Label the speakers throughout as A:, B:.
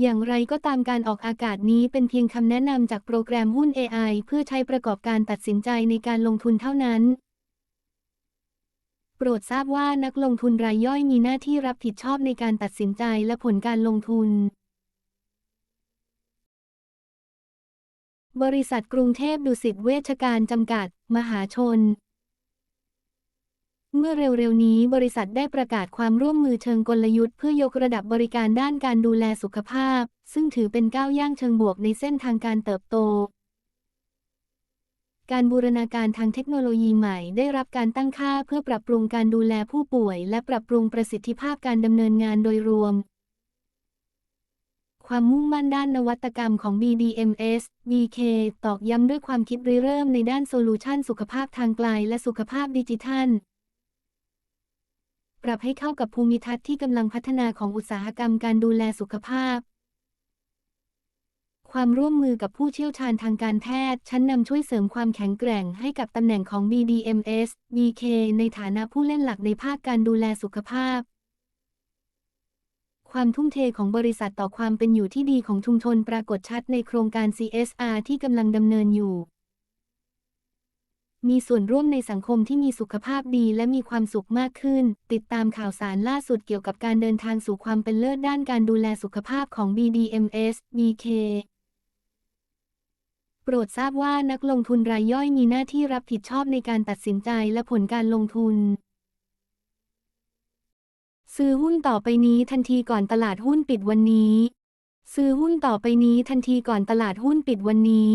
A: อย่างไรก็ตามการออกอากาศนี้เป็นเพียงคำแนะนำจากโปรแกรมหุ้น AI เพื่อใช้ประกอบการตัดสินใจในการลงทุนเท่านั้น โปรดทราบว่านักลงทุนรายย่อยมีหน้าที่รับผิดชอบในการตัดสินใจและผลการลงทุน บริษัทกรุงเทพดุสิตเวชการจำกัด มหาชน เมื่อเร็วๆนี้บริษัทได้ประกาศความร่วมมือเชิงกลยุทธ์เพื่อยกระดับบริการด้านการดูแลสุขภาพ ซึ่งถือเป็นก้าวย่างเชิงบวกในเส้นทางการเติบโต การบูรณาการทางเทคโนโลยีใหม่ได้รับการตั้งค่าเพื่อปรับปรุงการดูแลผู้ป่วย และปรับปรุงประสิทธิภาพการดำเนินงานโดยรวม ความมุ่งมั่นด้านนวัตกรรมของ BDMS BK ตอกย้ำด้วยความคิดริเริ่มในด้านโซลูชันสุขภาพทางไกลและสุขภาพดิจิทัล ปรับให้เข้ากับภูมิทัศน์ที่กำลังพัฒนาของอุตสาหกรรมการดูแลสุขภาพ ความร่วมมือกับผู้เชี่ยวชาญทางการแพทย์ ชั้นนำช่วยเสริมความแข็งแกร่งให้กับตำแหน่งของ BDMS BK ในฐานะผู้เล่นหลักในภาคการดูแลสุขภาพ ความทุ่มเทของบริษัทต่อความเป็นอยู่ที่ดีของชุมชนปรากฏชัดในโครงการ CSR ที่กำลังดำเนินอยู่ มีส่วนร่วมในสังคมที่มีสุขภาพดีและมีความสุขมากขึ้น ติดตามข่าวสารล่าสุดเกี่ยวกับการเดินทางสู่ความเป็นเลิศด้านการดูแลสุขภาพของ BDMS BK โปรดทราบว่านักลงทุนรายย่อยมีหน้าที่รับผิดชอบในการตัดสินใจและผลการลงทุน ซื้อหุ้นต่อไปนี้ทันทีก่อนตลาดหุ้นปิดวันนี้ ซื้อหุ้นต่อไปนี้ทันทีก่อนตลาดหุ้นปิดวันนี้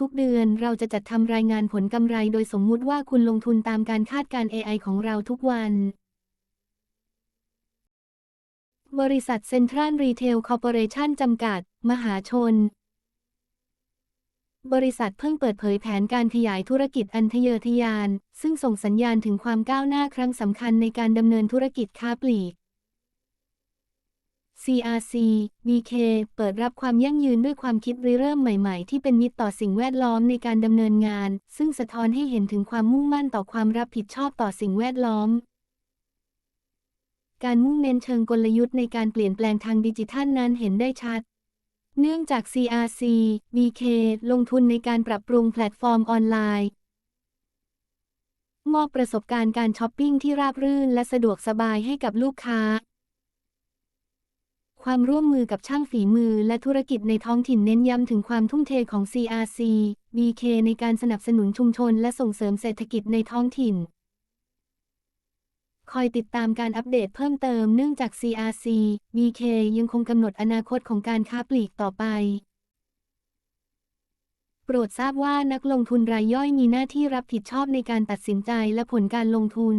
A: ทุกๆ เดือนเราจะจัดทำรายงานผลกำไรโดยสมมุติว่าคุณลงทุนตามการคาดการ AI ของเราทุกวัน บริษัทเซ็นทรัลรีเทลคอร์ปอเรชั่นจำกัด มหาชน บริษัทเพิ่งเปิดเผยแผนการขยายธุรกิจอันทะเยอทะยาน ซึ่งส่งสัญญาณถึงความก้าวหน้าครั้งสำคัญในการดำเนินธุรกิจค้าปลีก CRC BK เปิดรับความยั่งยืนด้วยความคิดริเริ่มใหม่ๆ ที่เป็นมิตรต่อสิ่งแวดล้อมในการดำเนินงาน ซึ่งสะท้อนให้เห็นถึงความมุ่งมั่นต่อความรับผิดชอบต่อสิ่งแวดล้อม การมุ่งเน้นเชิงกลยุทธ์ในการเปลี่ยนแปลงทางดิจิทัลนั้นเห็นได้ชัด เนื่องจาก CRC BK ลงทุนในการปรับปรุงแพลตฟอร์มออนไลน์มอบประสบการณ์การช้อปปิ้งที่ราบรื่นและสะดวกสบายให้กับลูกค้า ความร่วมมือกับช่างฝีมือและธุรกิจในท้องถิ่นเน้นย้ำถึงความทุ่มเทของ CRC BK ในการสนับสนุนชุมชนและส่งเสริมเศรษฐกิจในท้องถิ่น คอยติดตามการอัปเดตเพิ่มเติมเนื่องจาก CRC BK ยังคงกำหนดอนาคตของการค้าปลีกต่อไปโปรดทราบว่านักลงทุนรายย่อยมีหน้าที่รับผิดชอบในการตัดสินใจและผลการลงทุน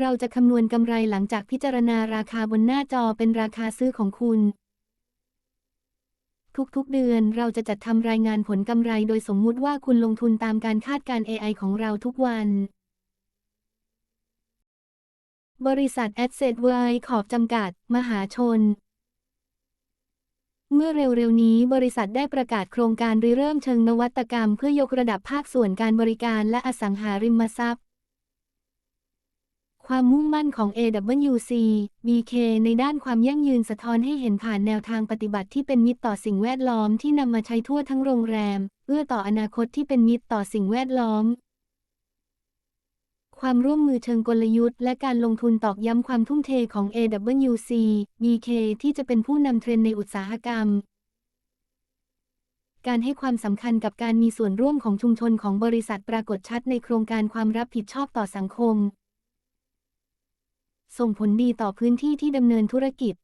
A: เราจะคำนวณกำไรหลังจากพิจารณาราคาบนหน้าจอเป็นราคาซื้อของคุณ ทุกๆเดือนเราจะจัดทำรายงานผลกำไรโดยสมมุติว่าคุณลงทุนตามการคาดการ AI ของเราทุกวัน บริษัท Asset w i ขอบจำกัด มหาชน เมื่อเร็วๆนี้บริษัทได้ประกาศโครงการริเริ่มเชิงนวัตกรรม เพื่อยกระดับภาคส่วนการบริการและอสังหาริมทรัพย์ ความมุ่งมั่นของ AWC BK ในด้านความยั่งยืนสะท้อนให้เห็นผ่านแนวทางปฏิบัติที่เป็นมิตรต่อสิ่งแวดล้อมที่นำมาใช้ทั่วทั้งโรงแรม เอื้อต่ออนาคตที่เป็นมิตรต่อสิ่งแวดล้อม ความร่วมมือเชิงกลยุทธ์ และการลงทุนตอกย้ำความทุ่มเทของ AWC BK ที่จะเป็นผู้นำเทรนด์ในอุตสาหกรรมการให้ความสำคัญกับการมีส่วนร่วมของชุมชนของบริษัทปรากฏชัดในโครงการความรับผิดชอบต่อสังคม ส่งผลดีต่อพื้นที่ที่ดำเนินธุรกิจ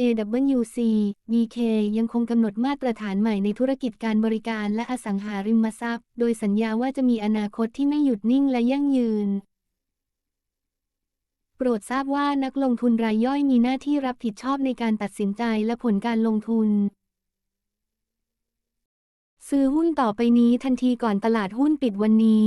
A: AWC BK ยังคงกำหนดมาตรฐานใหม่ในธุรกิจการบริการและอสังหาริมทรัพย์ โดยสัญญาว่าจะมีอนาคตที่ไม่หยุดนิ่งและยั่งยืน โปรดทราบว่านักลงทุนรายย่อยมีหน้าที่รับผิดชอบในการตัดสินใจและผลการลงทุน ซื้อหุ้นต่อไปนี้ทันทีก่อนตลาดหุ้นปิดวันนี้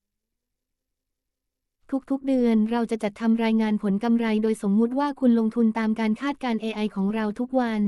A: ทุกๆ เดือน เราจะจัดทำรายงานผลกำไร โดยสมมุติว่าคุณลงทุนตามการคาดการ AI ของเราทุกวัน